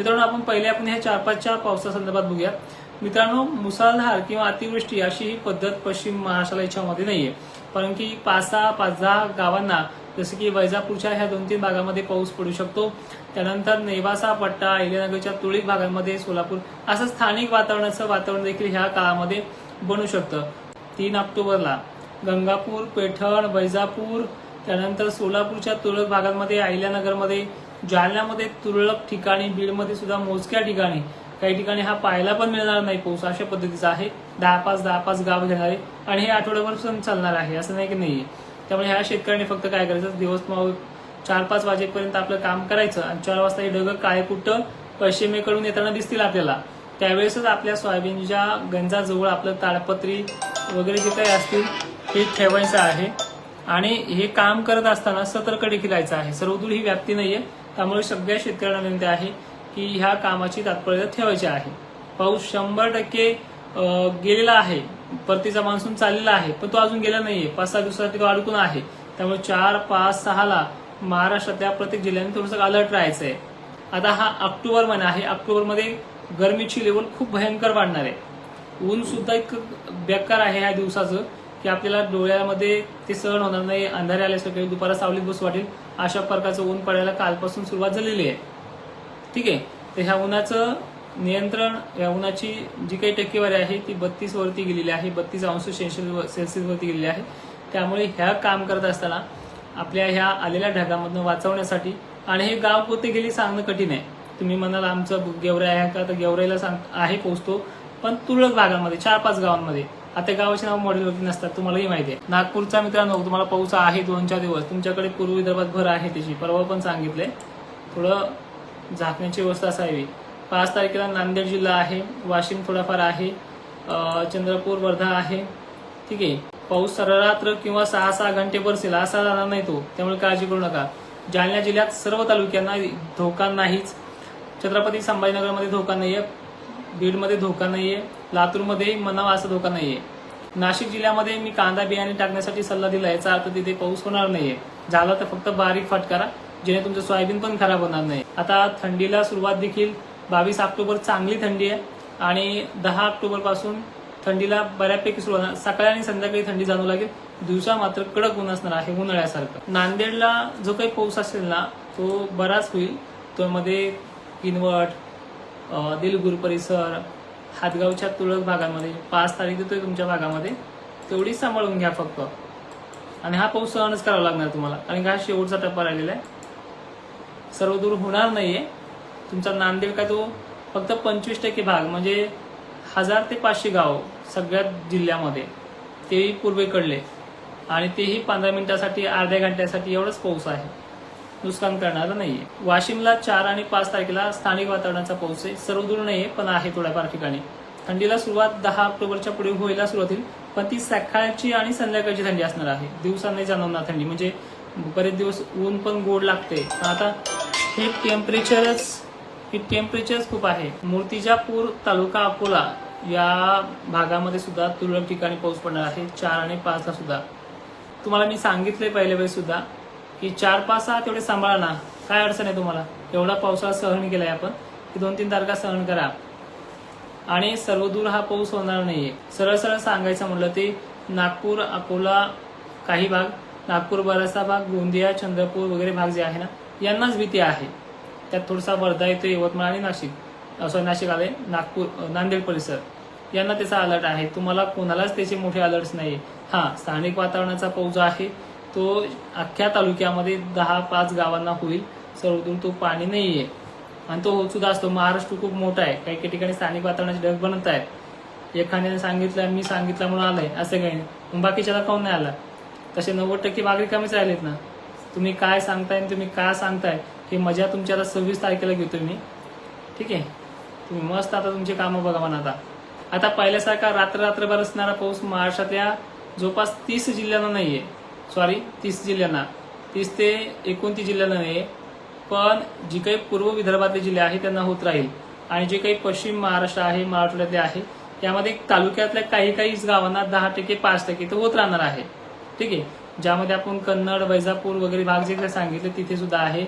मित्रांनो आपण पहिले आपण ह्या चार पाचच्या पावसासंदर्भात बघूया. मित्रांनो मुसळधार किंवा अतिवृष्टी अशी ही पद्धत पश्चिम महाराष्ट्राला याच्यामध्ये नाहीये. कारण की पाच सहा पाच दहा गावांना जसं की वैजापूरच्या ह्या दोन तीन भागामध्ये पाऊस पडू शकतो. त्यानंतर नेवासा पट्टा अहिल्यानगरच्या तुळीक भागांमध्ये सोलापूर असं स्थानिक वातावरणाचं वातावरण देखील ह्या काळामध्ये बनू शकतं. तीन ऑक्टोबरला गंगापूर पैठण वैजापूर त्यानंतर सोलापूरच्या तुरळक भागांमध्ये अहिल्यानगरमध्ये जालन्यामध्ये तुरळक ठिकाणी बीडमध्ये सुद्धा मोजक्या ठिकाणी काही ठिकाणी हा पाहायला पण मिळणार नाही पाऊस अशा पद्धतीचा आहे. दहा पाच दहा पाच गाव घेणारे आणि हे आठवड्याभर सण चालणार आहे असं नाही की नाहीये त्यामुळे ह्या शेतकऱ्यांनी फक्त काय करायचं? दिवस मग चार पाच वाजेपर्यंत आपलं काम करायचं आणि चार वाजता हे ढग काय कुठं पश्चिमेकडून येताना दिसतील आपल्याला. त्यावेळेसच आपल्या सोयाबीनच्या गंजाजवळ आपलं ताडपत्री वगैरे जे काही असतील हे ठेवायचं आहे. आणि हे काम करत असताना सतर्क देखील राहायचं आहे. सर्वदूर ही व्याप्ती नाहीये. त्यामुळे सगळ्या शेतकऱ्यांना विनंती आहे की ह्या कामाची तात्पर्य ठेवायची आहे. पाऊस शंभर टक्के गेलेला आहे. परतीचा मान्सून चाललेला आहे पण तो अजून गेला नाहीये. पाच सहा दिवसासाठी तो अडकून आहे. त्यामुळे चार पाच सहाला महाराष्ट्रातल्या प्रत्येक जिल्ह्याने थोडंसं अलर्ट राहायचं आहे आता हा ऑक्टोबर महिना आहे. ऑक्टोबरमध्ये गरमीची लेवल खूप भयंकर वाढणार आहे. ऊन सुद्धा इतकं बेकार आहे ह्या दिवसाचं. की आपल्याला डोळ्यामध्ये ते सहन होणार नाही अंधारे आल्यासारखे दुपारा सावलीत बसू वाटेल अशा प्रकारचं ऊन पडायला कालपासून सुरुवात झालेली आहे. ठीक आहे? तर ह्या उन्हाचं नियंत्रण या उन्हाची जी काही टक्केवारी आहे ती बत्तीस वरती गेलेली आहे बत्तीस अंश सेल्सिअस सेल्सिअस वरती गेलेली आहे. त्यामुळे ह्या काम करत असताना आपल्या ह्या आलेल्या ढगामधनं वाचवण्यासाठी आणि हे गाव कोणते गेली सांगणं कठीण आहे. तुम्ही म्हणाल आमचं गेवराई आहे का? तर गेवराईला सांग आहे पोचतो पण तुरळक भागामध्ये चार पाच गावांमध्ये. आता गावाचे नाव मॉडेलवरती नसतात तुम्हालाही माहिती आहे. नागपूरचा मित्रांनो तुम्हाला पाऊस आहे दोन चार दिवस. तुमच्याकडे पूर्व विदर्भात भर आहे त्याची. परवा पण सांगितले थोडं झाकण्याची व्यवस्था असावी. पाच तारखेला नांदेड जिल्हा आहे. वाशिम थोडाफार आहे. चंद्रपूर वर्धा आहे. ठीक आहे. पाऊस सररात्र किंवा सहा सहा घंटे बरसेल असा जाणार नाही तो. त्यामुळे काळजी करू नका. जालना जिल्ह्यात सर्व तालुक्यांना धोका नाहीच. छत्रपती संभाजीनगरमध्ये धोका नाही आहे बीडमध्ये धोका नाही आहे लातूरमध्ये मनावा असा धोका नाहीये. नाशिक जिल्ह्यामध्ये मी कांदा बियाणे टाकण्यासाठी सल्ला दिला याचा अर्थ तिथे पाऊस होणार नाहीये. झाला तर फक्त बारीक फटकारा जेणे तुमचं सोयाबीन पण खराब होणार नाही. आता थंडीला सुरुवात देखील बावीस ऑक्टोबर चांगली थंडी आहे आणि दहा ऑक्टोबरपासून थंडीला बऱ्यापैकी सुरुवात होणार. सकाळी आणि संध्याकाळी थंडी जाणू लागेल. दिवसा मात्र कडक ऊन असणार आहे उन्हाळ्यासारखं. नांदेडला जो काही पाऊस असेल ना तो बराच होईल. तो मध्ये किनवट दिलगुर परिसर हातगावच्या तुरळक भागांमध्ये पाच तारीख येतोय तुमच्या भागामध्ये तेवढी सांभाळून घ्या फक्त. आणि हा पाऊस सहनच करावा लागणार तुम्हाला कारण का हा शेवटचा टप्पा राहिलेला आहे. सर्व दूर होणार नाहीये. तुमचा नांदेड का तो फक्त पंचवीस टक्के भाग म्हणजे हजार ते पाचशे गाव सगळ्यात जिल्ह्यामध्ये तेही पूर्वेकडले. आणि तेही पंधरा मिनिटासाठी अर्ध्या घंट्यासाठी एवढंच पाऊस आहे. नुकसान करणारा नाहीये. वाशिमला चार आणि पाच तारखेला स्थानिक वातावरणाचा पाऊस आहे. सर्व दूर नाहीये पण आहे थोड्याफार ठिकाणी. थंडीला सुरुवात दहा ऑक्टोबरच्या पुढे व्हायला सुरुवात होईल पण ती सकाळची आणि संध्याकाळची थंडी असणार आहे. दिवसांनी जाणवणार थंडी. म्हणजे बरेच दिवस ऊन पण गोड लागते. आता हे टेम्परेचरच हे टेम्परेचरच खूप आहे. मूर्तिजापूर तालुका अकोला या भागामध्ये सुद्धा तुरळक ठिकाणी पाऊस पडणार आहे. चार आणि पाचला सुद्धा. तुम्हाला मी सांगितले पहिल्या वेळेस सुद्धा की चार पाच सहा तेवढे सांभाळा ना. काय अडचण आहे तुम्हाला? एवढा पावसाळा सहन केलाय आपण की दोन तीन तारखा सहन करा. आणि सर्वदूर हा पाऊस होणार नाहीये. सरळ सरळ सांगायचं म्हटलं ते नागपूर अकोला काही भाग नागपूर बराचसा भाग गोंदिया चंद्रपूर वगैरे भाग जे आहे ना यांनाच भीती आहे. त्यात थोडासा वर्धा येतो यवतमाळ आणि नाशिक. सॉरी नाशिक आले नागपूर नांदेड परिसर. यांना त्याचा अलर्ट आहे. तुम्हाला कोणालाच त्याचे मोठे अलर्ट्स नाही हा स्थानिक वातावरणाचा पाऊस जो आहे तो अख्ख्या तालुक्यामध्ये दहा पाच गावांना होईल. सर्वदूर तो पाणी नाही आहे आणि तो होत सुद्धा असतो. महाराष्ट्र खूप मोठा आहे. काही काही ठिकाणी स्थानिक वातावरणाचे ढग बनत आहेत. एखाद्याने सांगितलं मी सांगितलं म्हणून आलंय. असं काही नाही. मग बाकीच्याला काऊन नाही आला? तसे नव्वद टक्के मागणी कमीच राहिलेत ना? तुम्ही काय सांगताय आणि तुम्ही काय सांगताय हे मजा तुमच्या सव्वीस तारखेला घेतो मी. ठीक आहे? तुम्ही मस्त आता तुमची कामं बघा म्हणा आता. आता पहिल्यासारखा रात्र रात्रभर असणारा पाऊस महाराष्ट्रातल्या जवळपास तीस जिल्ह्यांना नाहीये. सॉरी तीस जिल्ह्यांना. तीस ते एकोणतीस जिल्ह्यांना नाही पण जी काही पूर्व विदर्भातले जिल्हे आहेत त्यांना होत राहील. आणि जे काही पश्चिम महाराष्ट्र आहे मराठवाड्यातले आहे यामध्ये तालुक्यातल्या काही काही गावांना दहा टक्के पाच टक्के तर होत राहणार आहे. ठीक आहे? ज्यामध्ये आपण कन्नड वैजापूर वगैरे भाग जे काही सांगितले तिथे सुद्धा आहे.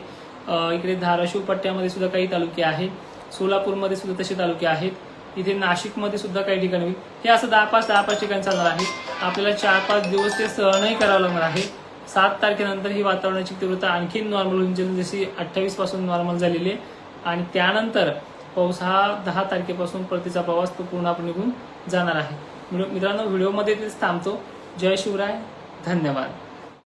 इकडे धाराशिव पट्ट्यामध्ये सुद्धा काही तालुके आहे सोलापूरमध्ये सुद्धा तसे तालुके आहेत. इथे नाशिकमध्ये सुद्धा काही ठिकाणी होईल. हे असं दहा पाच दहा पाच ठिकाणी चालणार आहे. आपल्याला चार पाच दिवस ते सहनही करावं लागणार आहे. सात तारखेनंतर ही वातावरणाची तीव्रता आणखी नॉर्मल होऊन जाईल जशी अठ्ठावीसपासून नॉर्मल झालेली आहे. आणि त्यानंतर पाऊस हा दहा तारखेपासून परतीचा प्रवास तो पूर्णपणे निघून जाणार आहे. मित्रांनो व्हिडिओमध्ये तेच थांबतो. जय शिवराय. धन्यवाद.